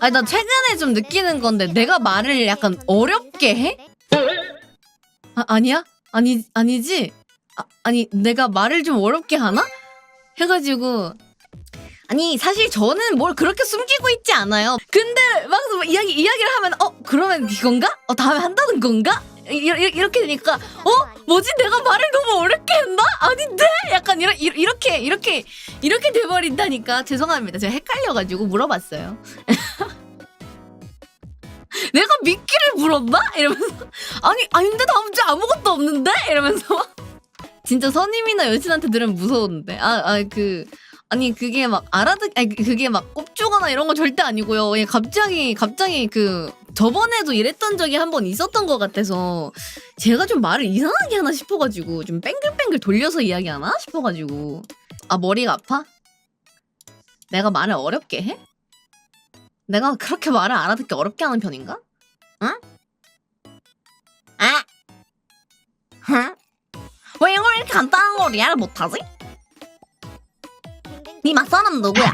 아니 나 최근에 좀 느끼는 건데 내가 말을 약간 어렵게 해? 아, 아니야? 아니 아니지? 아, 아니 내가 말을 좀 어렵게 하나? 해가지고 아니 사실 저는 뭘 그렇게 숨기고 있지 않아요. 근데 막 이야기 이야기를 하면 어 그러면 이건가? 어 다음에 한다는 건가? 이렇게 되니까 어 뭐지 내가 말을 너무 어렵게 했나? 아닌데 약간 이러, 이- 이렇게 이렇게 이렇게 돼버린다니까 죄송합니다. 제가 헷갈려가지고 물어봤어요. 내가 미끼를 물었나? 이러면서 아니 아닌데 다음 주에 아무것도 없는데 이러면서 진짜 선임이나 여친한테 들으면 무서운데 아아그 아니 그게 막 알아듣 아니 그게 막 꼽주거나 이런 거 절대 아니고요. 그냥 갑자기 갑자기 그 저번에도 이랬던 적이 한 번 있었던 것 같아서 제가 좀 말을 이상하게 하나 싶어가지고 좀 뺑글뺑글 돌려서 이야기하나 싶어가지고 아 머리가 아파? 내가 말을 어렵게 해? 내가 그렇게 말을 알아듣기 어렵게 하는 편인가? 응? 아? 응? 왜 이걸 이렇게 간단한 걸 이해를 못하지? 니 맞사람 누구야?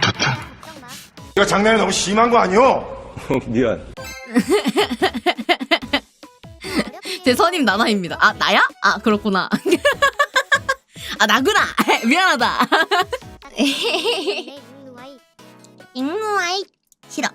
이거 장난이 너무 심한 거 아니오? 미안. 제 선임 나나입니다. 아 나야? 아 그렇구나. 아 나구나. 미안하다. 잉누아이 싫어.